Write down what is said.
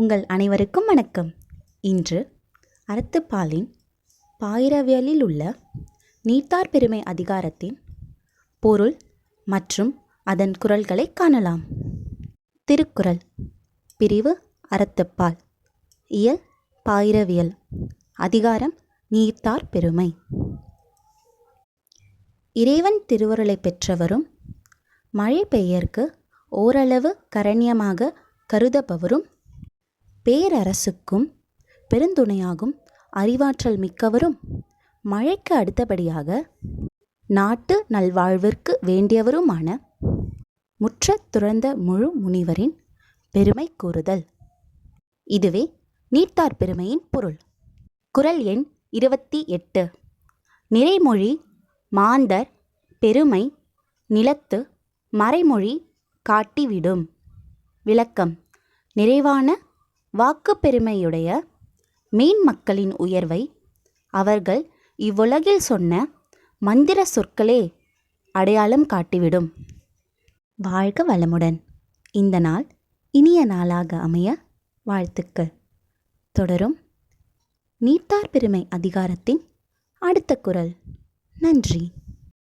உங்கள் அனைவருக்கும் வணக்கம். இன்று அறத்துப்பாலின் பாயிரவியலில் உள்ள நீத்தார் பெருமை அதிகாரத்தின் பொருள் மற்றும் அதன் குரல்களை காணலாம். திருக்குறள் பிரிவு அறத்துப்பால் இயல் பாயிரவியல் அதிகாரம் நீத்தார் பெருமை. இறைவன் திருவருளை பெற்றவரும் மழை பெய்யற்கு ஓரளவு கரண்யமாக கருதப்பவரும் பேரரசுக்கும் பெருந்துணையாகும் அறிவாற்றல் மிக்கவரும் மழைக்கு அடுத்தபடியாக நாட்டு நல்வாழ்விற்கு வேண்டியவருமான முற்றத் துறந்த முழு முனிவரின் பெருமை கூறுதல். இதுவே நீத்தார் பெருமையின் பொருள். குறள் எண் இருபத்தி எட்டு. நிறைமொழி மாந்தர் பெருமை நிலத்து மறைமொழி காட்டிவிடும். விளக்கம். நிறைவான வாக்குப் பெருமையுடைய மேன்மக்களின் உயர்வை அவர்கள் இவ்வுலகில் சொன்ன மந்திர சொற்களே அடையாளம் காட்டிவிடும். வாழ்க வளமுடன். இந்த நாள் இனிய நாளாக அமைய வாழ்த்துக்கள். தொடரும் நீட்டார் பெருமை அதிகாரத்தின் அடுத்த குரல். நன்றி.